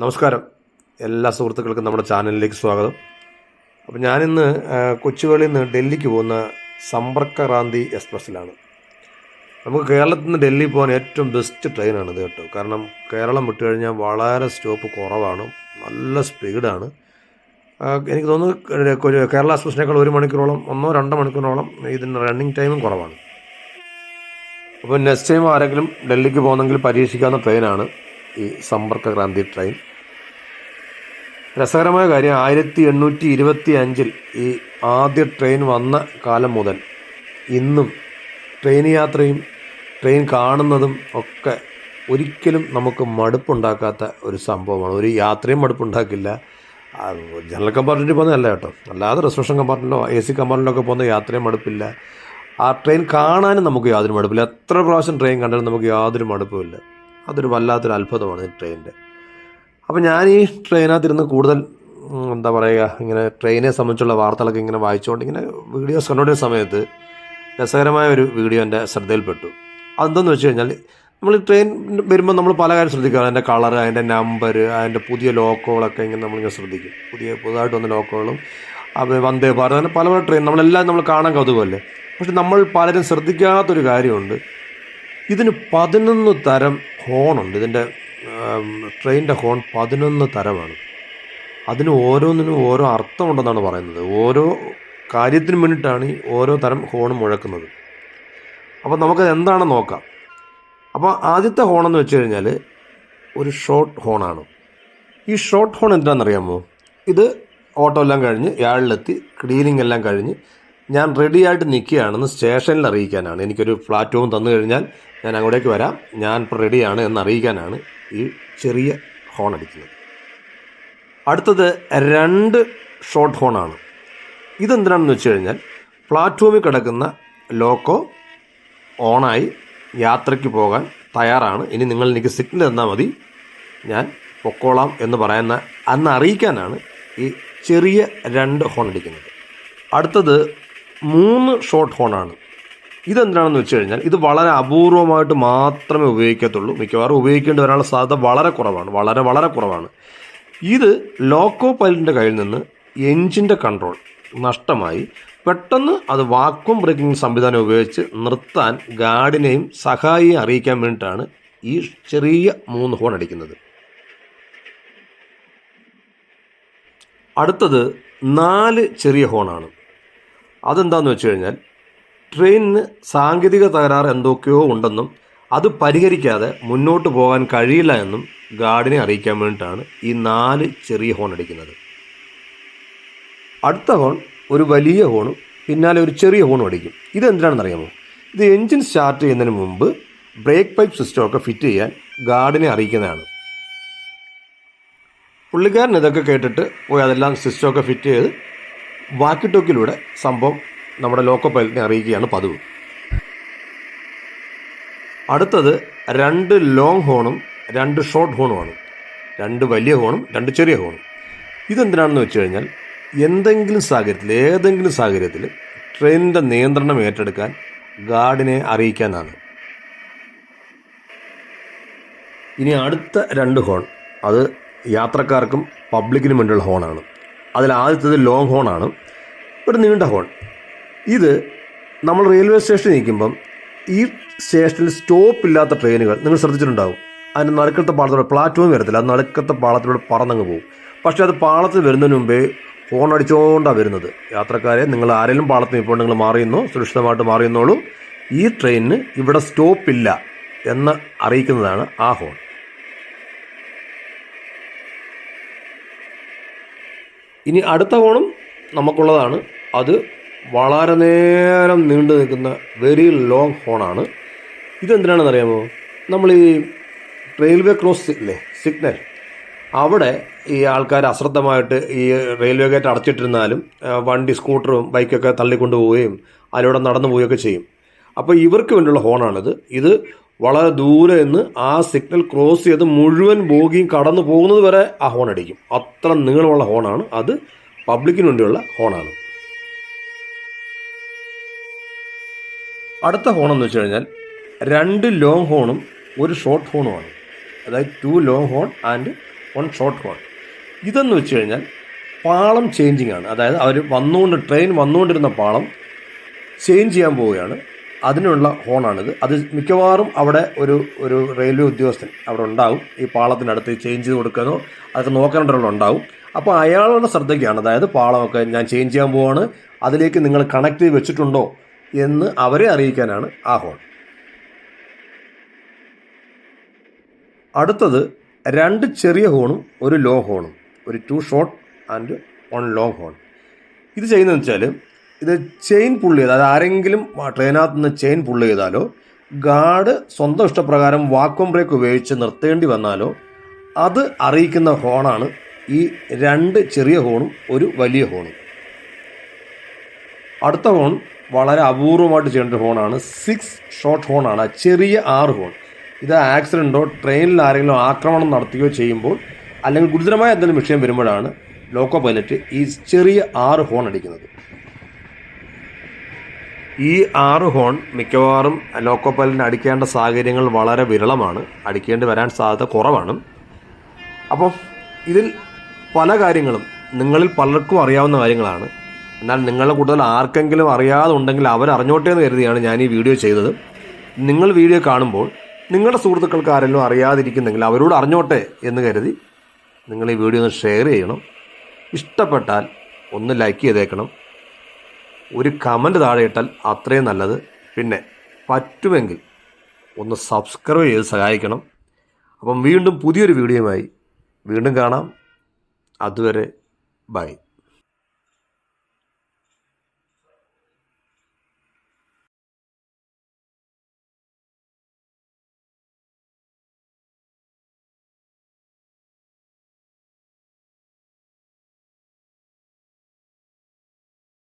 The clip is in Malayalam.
നമസ്കാരം. എല്ലാ സുഹൃത്തുക്കൾക്കും നമ്മുടെ ചാനലിലേക്ക് സ്വാഗതം. അപ്പോൾ ഞാനിന്ന് കൊച്ചുവേളിയിൽ നിന്ന് ഡൽഹിക്ക് പോകുന്ന സമ്പർക്കക്രാന്തി എക്സ്പ്രസ്സിലാണ്. നമുക്ക് കേരളത്തിൽ നിന്ന് ഡൽഹി പോകാൻ ഏറ്റവും ബെസ്റ്റ് ട്രെയിനാണ് ഇത് കേട്ടോ. കാരണം കേരളം വിട്ട് കഴിഞ്ഞാൽ വളരെ സ്റ്റോപ്പ് കുറവാണ്. നല്ല സ്പീഡാണ് എനിക്ക് തോന്നുന്നു കേരള എക്സ്പ്രസ്സിനേക്കാൾ ഒരു മണിക്കൂറോളം ഒന്നോ രണ്ടോ മണിക്കൂറോളം ഇതിന് റണ്ണിങ് ടൈമും കുറവാണ്. അപ്പോൾ നെക്സ്റ്റ് ടൈം ആരെങ്കിലും ഡൽഹിക്ക് പോകുന്നെങ്കിൽ പരീക്ഷിക്കാവുന്ന ട്രെയിനാണ് ഈ സമ്പർക്കക്രാന്തി ട്രെയിൻ രസകരമായ കാര്യം ആയിരത്തി എണ്ണൂറ്റി ഇരുപത്തി അഞ്ചിൽ ഈ ആദ്യ ട്രെയിൻ വന്ന കാലം മുതൽ ഇന്നും ട്രെയിൻ യാത്രയും ട്രെയിൻ കാണുന്നതും ഒക്കെ ഒരിക്കലും നമുക്ക് മടുപ്പുണ്ടാക്കാത്ത ഒരു സംഭവമാണ്. ഒരു യാത്രയും മടുപ്പുണ്ടാക്കില്ല. ജനറൽ കമ്പാർട്ട്മെന്റിൽ പോകുന്നതല്ല കേട്ടോ. അല്ലാതെ റിസർവേഷൻ കമ്പാർട്ട്മെന്റിലോ എ സി കമ്പാർട്ട്മെന്റിലൊക്കെ പോകുന്ന യാത്രയും മടുപ്പില്ല. ആ ട്രെയിൻ കാണാനും നമുക്ക് യാതൊരു മടുപ്പില്ല. എത്ര പ്രാവശ്യം ട്രെയിൻ കണ്ടാലും നമുക്ക് യാതൊരു മടുപ്പുമില്ല. അതൊരു വല്ലാത്തൊരു അത്ഭുതമാണ് ഈ ട്രെയിനിന്റെ. അപ്പോൾ ഞാൻ ഈ ട്രെയിനകത്തിരുന്ന് കൂടുതൽ എന്താ പറയുക ഇങ്ങനെ ട്രെയിനെ സംബന്ധിച്ചുള്ള വാർത്തകളൊക്കെ ഇങ്ങനെ വായിച്ചുകൊണ്ട് ഇങ്ങനെ വീഡിയോസ് കണ്ടുകൊണ്ടിരുന്ന സമയത്ത് രസകരമായ ഒരു വീഡിയോ എന്റെ ശ്രദ്ധയിൽപ്പെട്ടു. അതെന്തെന്ന് വെച്ച് കഴിഞ്ഞാൽ നമ്മൾ ട്രെയിൻ വരുമ്പോൾ നമ്മൾ പല കാര്യം ശ്രദ്ധിക്കുക അതിന്റെ കളർ അതിന്റെ നമ്പർ അതിന്റെ പുതിയ ലോക്കോകളൊക്കെ ഇങ്ങനെ നമ്മളിങ്ങനെ ശ്രദ്ധിക്കും. പുതിയ പുതുതായിട്ട് വന്ന ലോക്കോകളും അപ്പോൾ വന്ദേ ഭാരത് അങ്ങനെ പല പല ട്രെയിൻ നമ്മളെല്ലാം നമ്മൾ കാണാൻ കൗതുകമല്ലേ? പക്ഷെ നമ്മൾ പലരും ശ്രദ്ധിക്കാത്തൊരു കാര്യമുണ്ട്. ഇതിന് പതിനൊന്ന് തരം ഹോണുണ്ട് ഇതിന്റെ ട്രെയിനിന്റെ ഹോൺ പതിനൊന്ന് തരമാണ്. അതിന് ഓരോന്നിനും ഓരോ അർത്ഥമുണ്ടെന്നാണ് പറയുന്നത്. ഓരോ കാര്യത്തിന് വേണ്ടിയിട്ടാണ് ഈ ഓരോ തരം ഹോൺ മുഴക്കുന്നത്. അപ്പോൾ നമുക്കത് എന്താണെന്ന് നോക്കാം. അപ്പോൾ ആദ്യത്തെ ഹോണെന്ന് വെച്ച് കഴിഞ്ഞാൽ ഒരു ഷോർട്ട് ഹോണാണ് ഈ ഷോർട്ട് ഹോൺ എന്താണെന്നറിയാമോ? ഇത് ഓട്ടോ എല്ലാം കഴിഞ്ഞ് യാളിലെത്തി ക്ലീനിങ് എല്ലാം കഴിഞ്ഞ് ഞാൻ റെഡി ആയിട്ട് നിൽക്കുകയാണെന്ന് സ്റ്റേഷനിൽ അറിയിക്കാനാണ്. എനിക്കൊരു പ്ലാറ്റ്ഫോം തന്നു കഴിഞ്ഞാൽ ഞാൻ അങ്ങോട്ടേക്ക് വരാം. ഞാൻ ഇപ്പോൾ റെഡിയാണ് എന്ന് അറിയിക്കാനാണ് ഈ ചെറിയ ഹോൺ അടിക്കുന്നത്. അടുത്തത് രണ്ട് ഷോർട്ട് ഹോണാണ് ഇതെന്തിനാണെന്ന് വെച്ച് കഴിഞ്ഞാൽ പ്ലാറ്റ്ഫോമിൽ കിടക്കുന്ന ലോക്കോ ഓണായി യാത്രയ്ക്ക് പോകാൻ തയ്യാറാണ്. ഇനി നിങ്ങൾ എനിക്ക് സിഗ്നൽ തന്നാൽ മതി. ഞാൻ പൊക്കോളാം എന്ന് പറയുന്ന അന്ന് അറിയിക്കാനാണ് ഈ ചെറിയ രണ്ട് ഹോൺ അടിക്കുന്നത്. അടുത്തത് മൂന്ന് ഷോർട്ട് ഹോണാണ് ഇതെന്തിനാണെന്ന് വെച്ച് കഴിഞ്ഞാൽ ഇത് വളരെ അപൂർവമായിട്ട് മാത്രമേ ഉപയോഗിക്കത്തുള്ളൂ. മിക്കവാറും ഉപയോഗിക്കേണ്ടി വരാനുള്ള സാധ്യത വളരെ കുറവാണ്. വളരെ വളരെ കുറവാണ്. ഇത് ലോക്കോ പൈലറ്റിന്റെ കയ്യിൽ നിന്ന് എഞ്ചിന്റെ കൺട്രോൾ നഷ്ടമായി. പെട്ടെന്ന് അത് വാക്വം ബ്രേക്കിംഗ് സംവിധാനം ഉപയോഗിച്ച് നിർത്താൻ ഗാർഡിനെയും സഹായിയെ അറിയിക്കാൻ വേണ്ടിയിട്ടാണ് ഈ ചെറിയ മൂന്ന് ഹോൺ അടിക്കുന്നത്. അടുത്തത് നാല് ചെറിയ ഹോണാണ് അതെന്താണെന്ന് വെച്ച് കഴിഞ്ഞാൽ ട്രെയിനിന് സാങ്കേതിക തകരാറ് എന്തൊക്കെയോ ഉണ്ടെന്നും അത് പരിഹരിക്കാതെ മുന്നോട്ട് പോകാൻ കഴിയില്ല എന്നും ഗാർഡിനെ അറിയിക്കാൻ വേണ്ടിയിട്ടാണ് ഈ നാല് ചെറിയ ഹോൺ അടിക്കുന്നത്. അടുത്ത ഹോൺ ഒരു വലിയ ഹോണും പിന്നാലെ ഒരു ചെറിയ ഹോണും അടിക്കും. ഇതെന്തിനാണെന്ന് അറിയാമോ ഇത് എൻജിൻ സ്റ്റാർട്ട് ചെയ്യുന്നതിന് മുമ്പ് ബ്രേക്ക് പൈപ്പ് സിസ്റ്റമൊക്കെ ഫിറ്റ് ചെയ്യാൻ ഗാർഡിനെ അറിയിക്കുന്നതാണ്. പുള്ളിക്കാരൻ ഇതൊക്കെ കേട്ടിട്ട് പോയി അതെല്ലാം സിസ്റ്റമൊക്കെ ഫിറ്റ് ചെയ്ത് വാക്കി ടോക്കിലൂടെ സംഭവം നമ്മുടെ ലോക്കോ പൈലറ്റിനെ അറിയിക്കുകയാണ് പതിവ്. അടുത്തത് രണ്ട് ലോങ് ഹോണും രണ്ട് ഷോർട്ട് ഹോണുമാണ് രണ്ട് വലിയ ഹോണും രണ്ട് ചെറിയ ഹോണും ഇതെന്തിനാണെന്ന് വെച്ച് കഴിഞ്ഞാൽ എന്തെങ്കിലും സാഹചര്യത്തിൽ ഏതെങ്കിലും സാഹചര്യത്തിൽ ട്രെയിനിന്റെ നിയന്ത്രണം ഏറ്റെടുക്കാൻ ഗാർഡിനെ അറിയിക്കാനാണ്. ഇനി അടുത്ത രണ്ട് ഹോൺ അത് യാത്രക്കാർക്കും പബ്ലിക്കിനും വേണ്ടിയുള്ള ഹോണാണ് അതിൽ ആദ്യത്തേത് ലോങ് ഹോൺ ആണ്. ഒരു നീണ്ട ഹോൺ ഇത് നമ്മൾ റെയിൽവേ സ്റ്റേഷനിൽ നിൽക്കുമ്പം ഈ സ്റ്റേഷനിൽ സ്റ്റോപ്പ് ഇല്ലാത്ത ട്രെയിനുകൾ നിങ്ങൾ ശ്രദ്ധിച്ചിട്ടുണ്ടാകും അതിന് നടുക്കത്തെ പാളത്തിലൂടെ പ്ലാറ്റ്ഫോം വരത്തില്ല. അത് നടുക്കത്തെ പാളത്തിലൂടെ പറന്നങ്ങ് പോകും. പക്ഷേ അത് പാളത്തിൽ വരുന്നതിന് മുമ്പേ ഹോൺ അടിച്ചുകൊണ്ടാണ് വരുന്നത്. യാത്രക്കാരെ നിങ്ങൾ ആരെങ്കിലും പാളത്തിൽ ഇപ്പോൾ നിങ്ങൾ മാറിയുന്നോ സുരക്ഷിതമായിട്ട് മാറിയുന്നോളൂ ഈ ട്രെയിനിന് ഇവിടെ സ്റ്റോപ്പില്ല എന്ന് അറിയിക്കുന്നതാണ് ആ ഹോൺ ഇനി അടുത്ത ഓണം നമുക്കുള്ളതാണ്. അത് വളരെ നേരം നീണ്ടു നിൽക്കുന്ന വെരി ലോങ് ഹോണാണ് ഇതെന്തിനാണെന്ന് അറിയാമോ നമ്മൾ ഈ റെയിൽവേ ക്രോസ് ഇല്ലേ സിഗ്നൽ അവിടെ ഈ ആൾക്കാർ അശ്രദ്ധമായിട്ട് ഈ റെയിൽവേ ഗേറ്റ് അടച്ചിട്ടിരുന്നാലും വണ്ടി സ്കൂട്ടറും ബൈക്കൊക്കെ തള്ളിക്കൊണ്ടു പോവുകയും അതിലൂടെ നടന്നു പോവുകയൊക്കെ ചെയ്യും. അപ്പോൾ ഇവർക്ക് വേണ്ടിയുള്ള ഹോണാണിത് ഇത് വളരെ ദൂരെ നിന്ന് ആ സിഗ്നൽ ക്രോസ് ചെയ്ത് മുഴുവൻ ബോഗിയും കടന്നു പോകുന്നത് വരെ ആ ഹോൺ അടിക്കും. അത്ര നീളമുള്ള ഹോണാണ് അത് പബ്ലിക്കിന് വേണ്ടിയുള്ള ഹോണാണ് അടുത്ത ഹോണെന്ന് വെച്ച് കഴിഞ്ഞാൽ രണ്ട് ലോങ് ഹോണും ഒരു ഷോർട്ട് ഹോണുമാണ് അതായത് two long horn and one short horn ഇതെന്ന് വെച്ച് കഴിഞ്ഞാൽ പാളം ചേഞ്ചിങ് ആണ്. അതായത് അവർ വന്നുകൊണ്ട് ട്രെയിൻ വന്നുകൊണ്ടിരുന്ന പാളം ചേഞ്ച് ചെയ്യാൻ പോവുകയാണ്. അതിനുള്ള ഹോണാണിത്. അത് മിക്കവാറും അവിടെ ഒരു ഒരു റെയിൽവേ ഉദ്യോഗസ്ഥൻ അവിടെ ഉണ്ടാവും. ഈ പാളത്തിനടുത്ത് ചേഞ്ച് ചെയ്ത് കൊടുക്കാനോ അതൊക്കെ നോക്കാനുള്ള ഉണ്ടാവും. അപ്പോൾ അയാളുടെ ശ്രദ്ധയ്ക്കാണ്. അതായത് പാളമൊക്കെ ഞാൻ ചേഞ്ച് ചെയ്യാൻ പോവാണ്. അതിലേക്ക് നിങ്ങൾ കണക്ട് ചെയ്ത് വെച്ചിട്ടുണ്ടോ എന്ന് അവരെ അറിയിക്കാനാണ് ആ ഹോൺ. അടുത്തത് രണ്ട് ചെറിയ ഹോണും ഒരു ലോങ് ഹോണും. ഒരു two short and one long horn ഇത് ചെയ്യുന്നതെന്ന് വെച്ചാൽ ഇത് ചെയിൻ പുള്ള് ചെയ്ത് അതായത് ആരെങ്കിലും ട്രെയിനകത്ത് നിന്ന് ചെയിൻ പുള്ള് ചെയ്താലോ ഗാർഡ് സ്വന്തം ഇഷ്ടപ്രകാരം വാക്വം ബ്രേക്ക് ഉപയോഗിച്ച് നിർത്തേണ്ടി വന്നാലോ അത് അറിയിക്കുന്ന ഹോണാണ് ഈ രണ്ട് ചെറിയ ഹോണും ഒരു വലിയ ഹോണും അടുത്ത ഹോൺ വളരെ അപൂർവമായിട്ട് ചെയ്യേണ്ട ഹോണാണ് സിക്സ് ഷോർട്ട് ഹോണാണ് ചെറിയ ആറ് ഹോൺ ഇത് ആക്സിഡന്റോ ട്രെയിനിൽ ആരെങ്കിലും ആക്രമണം നടത്തുകയോ ചെയ്യുമ്പോൾ അല്ലെങ്കിൽ ഗുരുതരമായ എന്തെങ്കിലും വിഷയം വരുമ്പോഴാണ് ലോക്കോ പൈലറ്റ് ഈ ചെറിയ ആറ് ഹോൺ അടിക്കുന്നത്. ഈ ആറ് ഹോൺ മിക്കവാറും ലോക്കോപ്പലിന് അടിക്കേണ്ട സാഹചര്യങ്ങൾ വളരെ വിരളമാണ്. അടിക്കേണ്ടി വരാൻ സാധ്യത കുറവാണ്. അപ്പോൾ ഇതിൽ പല കാര്യങ്ങളും നിങ്ങളിൽ പലർക്കും അറിയാവുന്ന കാര്യങ്ങളാണ്. എന്നാൽ നിങ്ങളെ കൂടുതൽ ആർക്കെങ്കിലും അറിയാതെ ഉണ്ടെങ്കിൽ അവരറിഞ്ഞോട്ടെ എന്ന് കരുതിയാണ് ഞാൻ ഈ വീഡിയോ ചെയ്തത്. നിങ്ങൾ വീഡിയോ കാണുമ്പോൾ നിങ്ങളുടെ സുഹൃത്തുക്കൾക്ക് ആരെങ്കിലും അറിയാതിരിക്കുന്നെങ്കിൽ അവരോട് അറിഞ്ഞോട്ടെ എന്ന് കരുതി നിങ്ങൾ ഈ വീഡിയോ ഒന്ന് ഷെയർ ചെയ്യണം. ഇഷ്ടപ്പെട്ടാൽ ഒന്ന് ലൈക്ക് ചെയ്തേക്കണം. ഒരു കമന്റ് താഴെ ഇട്ടാൽ അത്രയും നല്ലത്. പിന്നെ പറ്റുമെങ്കിൽ ഒന്ന് സബ്സ്ക്രൈബ് ചെയ്ത് സഹായിക്കണം. അപ്പം വീണ്ടും പുതിയൊരു വീഡിയോയുമായി വീണ്ടും കാണാം. അതുവരെ ബൈ